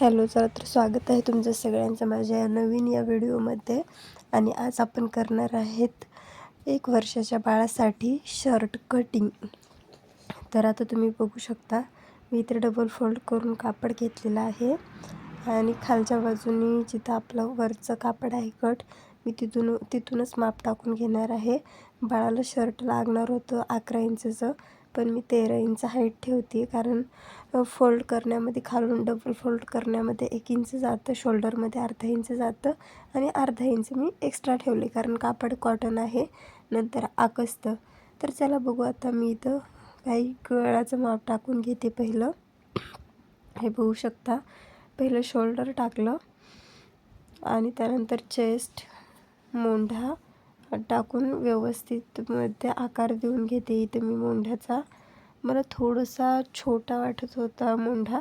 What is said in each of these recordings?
Hello चला तर स्वागत आहे तुमचं सगळ्यांचं माझ्या या नवीन या व्हिडिओमध्ये. आणि आज आपण करणार आहेत एक वर्षाच्या बाळासाठी शर्ट कटिंग. तर आता तुम्ही बघू शकता मी इथे डबल फोल्ड करून कापड घेतलेलं आहे. आणि खालच्या बाजूनी जिथं आपलं वरचं कापड आहे कट मी तिथून तिथूनच माप टाकून घेणार आहे. बाळाला शर्ट लागणार होतं अकरा इंचचं. पण मी तेरा इंच हाईट ठेवते कारण फोल्ड करण्यामध्ये खालून डबल फोल्ड करण्यामध्ये एक इंच जातं शोल्डरमध्ये अर्धा इंच जातं आणि अर्धा इंच मी एक्स्ट्रा ठेवले. कारण कापड कॉटन आहे नंतर आकसतं. तर चला बघू आता मी इथं काही गळाचं माप टाकून घेते पहिलं. हे बघू शकता. पहिलं शोल्डर टाकलं आणि त्यानंतर चेस्ट मोंढा टाकून व्यवस्थित मध्ये आकार देऊन घेते. इथे मी मोंढ्याचा मला थोडासा छोटा वाटत होता मोंढा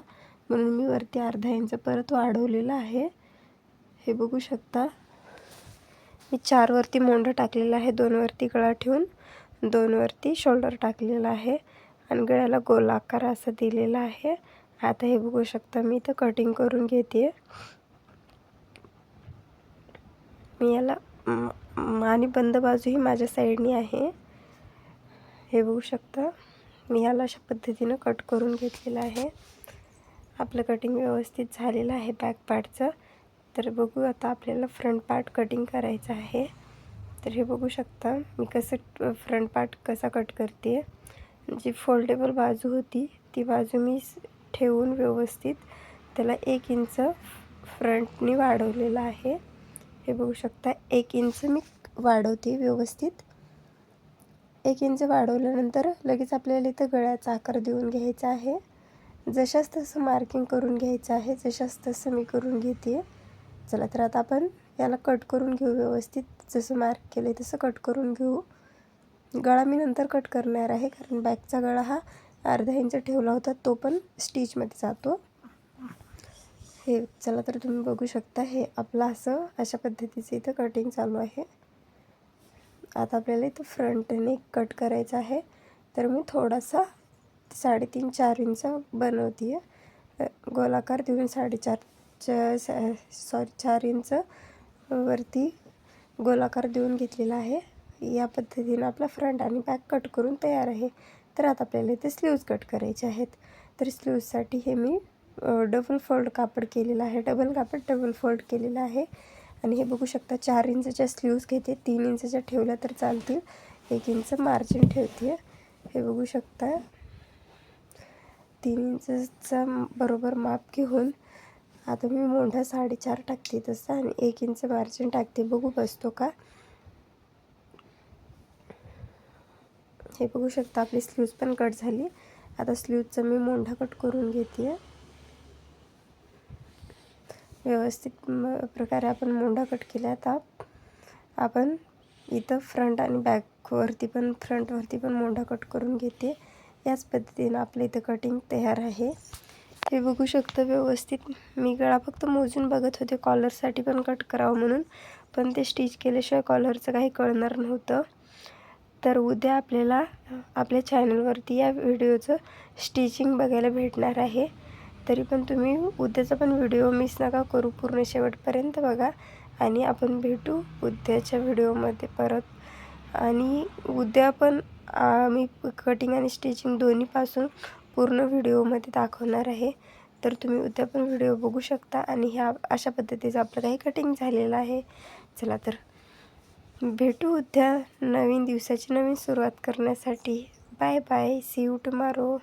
म्हणून मी वरती अर्धा इंच परत वाढवलेला आहे. हे बघू शकता. मी चारवरती मोंढा टाकलेला आहे दोनवरती गळा ठेवून दोनवरती शोल्डर टाकलेला आहे आणि गळ्याला गोल आकार असा दिलेला आहे. आता हे बघू शकता मी इथं कटिंग करून घेते मी याला आणि बंद बाजू ही माझ्या साईडनी आहे. हे बघू शकता. मी ह्याला अशा पद्धतीनं कट करून घेतलेलं आहे. आपलं कटिंग व्यवस्थित झालेलं आहे बॅक पार्टचं तर बघू आता आपल्याला फ्रंट पार्ट कटिंग करायचं आहे. तर हे बघू शकता. मी कसं फ्रंट पार्ट कसा कट करते. जी फोल्डेबल बाजू होती ती बाजू मी ठेवून व्यवस्थित त्याला एक इंच फ्रंटनी वाढवलेलं आहे. हे बघू शकता. एक इंच मी वाढवते व्यवस्थित. एक इंच वाढवल्यानंतर लगेच आपल्याला इथं गळ्याचा आकार देऊन घ्यायचा आहे. जशाच तसं मार्किंग करून घ्यायचं आहे जशाच तसं मी करून घेते. चला तर आता आपण याला कट करून घेऊ व्यवस्थित. जसं मार्क केलं आहे तसं कट करून घेऊ. गळा मी नंतर कट करणार आहे कारण बॅकचा गळा हा अर्धा इंच ठेवला होता तो पण स्टिचमध्ये जातो. हे चला तर तुम्ही बघू शकता हे आपलं असं अशा पद्धतीचं इथं कटिंग चालू आहे. आता आपल्याला इथं फ्रंटने कट करायचं आहे. तर मी थोडासा साडेतीन चार इंच बनवते आहे गोलाकार देऊन साडेचारच्या सॉरी चार इंच वरती गोलाकार देऊन घेतलेला आहे. या पद्धतीनं आपला फ्रंट आणि बॅक कट करून तयार आहे. तर आता आपल्याला इथे स्लीव्ज कट करायचे आहेत. तर स्लीव्जसाठी हे मी डबल फोल्ड कापड केलेलं आहे. डबल कापड डबल फोल्ड केलेलं आहे. आणि हे बघू शकता चार इंचच्या स्लीव्ज घेते तीन इंचच्या ठेवल्या तर चालतील. एक इंच मार्जिन ठेवते हे बघू शकता. तीन इंचचा बरोबर माप घेऊन आता मी मोठा साडेचार टाकते तसं आणि एक इंच मार्जिन टाकते. बघू बसतो का? हे बघू शकता आपली स्लीव्ज पण कट झाली. आता स्लीवचा मी मोंढा कट करून घेते व्यवस्थित प्रकारे आपण मोंढा कट केला आता आपण इथं फ्रंट आणि बॅकवरती पण फ्रंटवरती पण मोंढा कट करून घेते. याच पद्धतीनं आपलं इथं कटिंग तयार आहे. हे बघू शकतो व्यवस्थित. मी गळा फक्त मोजून बघत होते. कॉलरसाठी पण कट करावं म्हणून. पण ते स्टिच केल्याशिवाय कॉलरचं काही कळणार नव्हतं. तर उद्या आपल्याला आपल्या चॅनलवरती या व्हिडिओचं स्टिचिंग बघायला भेटणार आहे. तरी पण तुम्ही उद्याचा पण व्हिडिओ मिस नका करू. पूर्ण शेवटपर्यंत बघा. आणि आपण भेटू उद्याच्या व्हिडिओमध्ये परत. आणि उद्या पण मी कटिंग आणि स्टिचिंग दोन्हीपासून पूर्ण व्हिडिओमध्ये दाखवणार आहे. तर तुम्ही उद्या पण व्हिडिओ बघू शकता. आणि ह्या अशा पद्धतीचं आपलं काही कटिंग झालेलं आहे. चला तर भेटू उद्या नवीन दिवसाची नवीन सुरुवात करण्यासाठी. Bye bye see you tomorrow